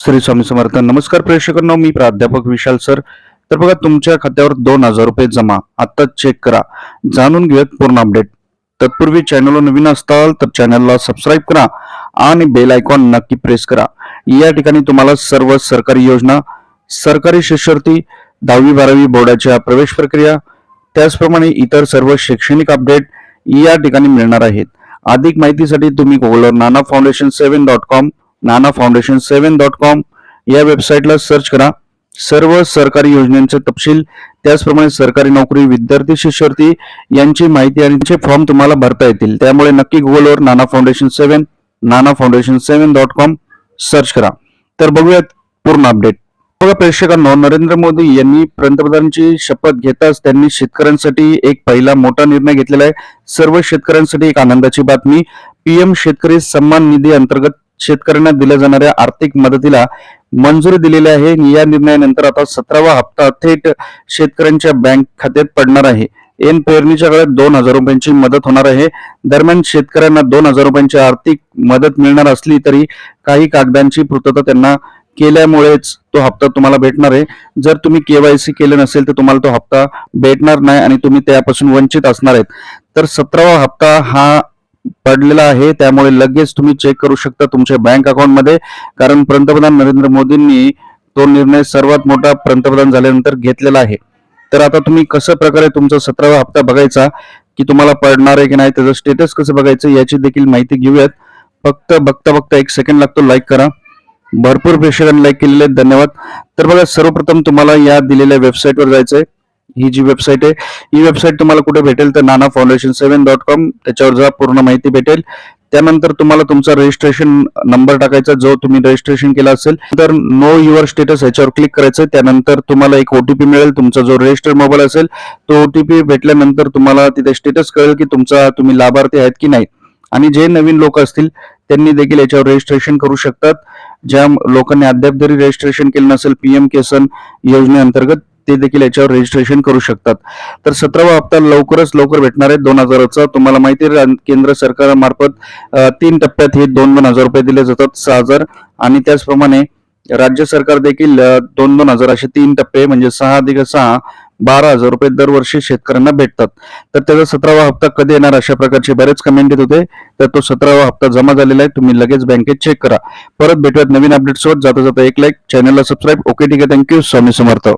श्री स्वामी समर्थ. नमस्कार प्रेक्षकांनो मी प्राध्यापक विशाल सर. तर बघा तुमच्या खात्यावर दोन हजार रुपये जमा. आता चेक करा. जाणून घेऊयात पूर्ण अपडेट तत्पूर्वी चॅनलवर नवीन असताल तर चॅनलला सबस्क्राईब करा आणि बेल आयकॉन नक्की प्रेस करा. या ठिकाणी तुम्हाला सर्व सरकारी योजना सरकारी शिष्यवृत्ती दहावी बारावी बोर्डाच्या प्रवेश प्रक्रिया त्याचप्रमाणे इतर सर्व शैक्षणिक अपडेट या ठिकाणी मिळणार आहेत. अधिक माहितीसाठी तुम्ही गुगलवर Nana foundation seven dot com Nana foundation seven dot com या वेबसाईटला सर्च करा. सर्व सरकारी योजनांचे तपशील त्याचप्रमाणे सरकारी नोकरी विद्यार्थी शिष्यवृत्ती यांची माहिती आणि त्यांचे फॉर्म तुम्हाला भरता येतील. त्यामुळे नक्की गुगलवर Nana foundation seven Nana foundation seven dot com search करा. तर बघूयात पूर्ण अपडेट. बघा प्रेक्षकांनो नरेंद्र मोदी यांनी पंतप्रधानांची शपथ घेताच त्यांनी शेतकऱ्यांसाठी एक पहिला मोठा निर्णय घेतलेला आहे. सर्व शेतकऱ्यांसाठी एक आनंदाची बातमी. पीएम शेतकरी सन्मान निधी अंतर्गत शेतकऱ्यांना दिल्या जाणाऱ्या आर्थिक मदतीला मंजुरी दिलेली आहे. या निर्णयानंतर आता सतरावा हप्ता थेट शेतकऱ्यांच्या बँक खात्यात पडणार आहे. एन पेरणीच्या काळात दोन हजार रुपयांची मदत होणार आहे. दरम्यान शेतकऱ्यांना दोन हजार रुपयांची आर्थिक मदत मिळणार असली तरी काही कागदांची पूर्तता त्यांना केल्यामुळेच तो हप्ता तुम्हाला भेटणार आहे. जर तुम्ही केवायसी केले नसेल तर तुम्हाला तो हप्ता भेटणार नाही आणि तुम्ही त्यापासून वंचित असणार आहेत. तर सतरावा हप्ता हा पडलेला आहे त्यामुळे लगेच तुम्ही चेक करू शकता तुमच्या बँक अकाउंटमध्ये कारण पंतप्रधान नरेंद्र मोदींनी तो निर्णय सर्वात मोठा पंतप्रधान झाल्यानंतर घेतलेला आहे. तर आता तुम्ही कसं प्रकारे तुमचा सतरावा हप्ता बघायचा की तुम्हाला पडणार आहे की नाही त्याचं स्टेटस कसं बघायचं याची देखील माहिती घेऊयात. फक्त बघता बघता एक सेकंड लागतो लाईक करा. भरपूर प्रेक्षकांनी लाईक केलेले आहेत धन्यवाद. तर बघा सर्वप्रथम तुम्हाला या दिलेल्या वेबसाईटवर जायचंय. ही जी वेबसाईट आहे ही वेबसाईट तुम्हाला कुठे भेटेल तर Nana foundation seven dot com त्याच्यावर जा पूर्ण माहिती भेटेल त्यानंतर तुम्हाला तुमचा रजिस्ट्रेशन नंबर टाकायचा जो तुम्ही रजिस्ट्रेशन केला असेल तर नो युअर स्टेटस याच्यावर क्लिक करायचं. त्यानंतर तुम्हाला एक ओटीपी मिळेल तुमचा जो रजिस्टर्ड मोबाईल असेल तो ओटीपी भेटल्यानंतर तुम्हाला तिथे स्टेटस कळेल की तुमचा तुम्ही लाभार्थी आहेत की नाही आणि जे नवीन लोक असतील त्यांनी देखील याच्यावर रजिस्ट्रेशन करू शकतात. ज्या लोकांनी अद्याप जरी रजिस्ट्रेशन केलं नसेल पीएम किसान योजनेअंतर्गत ते देखील याच्यावर रजिस्ट्रेशन करू शकतात. तर सतरावा हप्ता लवकरच लवकर भेटणार आहे. दोन हजाराचा तुम्हाला माहिती आहे केंद्र सरकारमार्फत तीन टप्प्यात हे दोन दोन हजार रुपये दिले जातात सहा हजार. आणि त्याचप्रमाणे राज्य सरकार देखील दोन दोन हजार असे तीन टप्पे म्हणजे सहा अधिक सहा बारा हजार रुपये दरवर्षी शेतकऱ्यांना भेटतात. तर त्याचा सतरावा हप्ता कधी येणार अशा प्रकारचे बरेच कमेंट येत होते. तर तो सतरावा हप्ता जमा झालेला आहे. तुम्ही लगेच बँकेत चेक करा. परत भेटूयात नवीन अपडेट सोबत. जाता जाता एक लाईक चॅनलला सबस्क्राईब ओके ठीक आहे. Thank you Swami Samarth.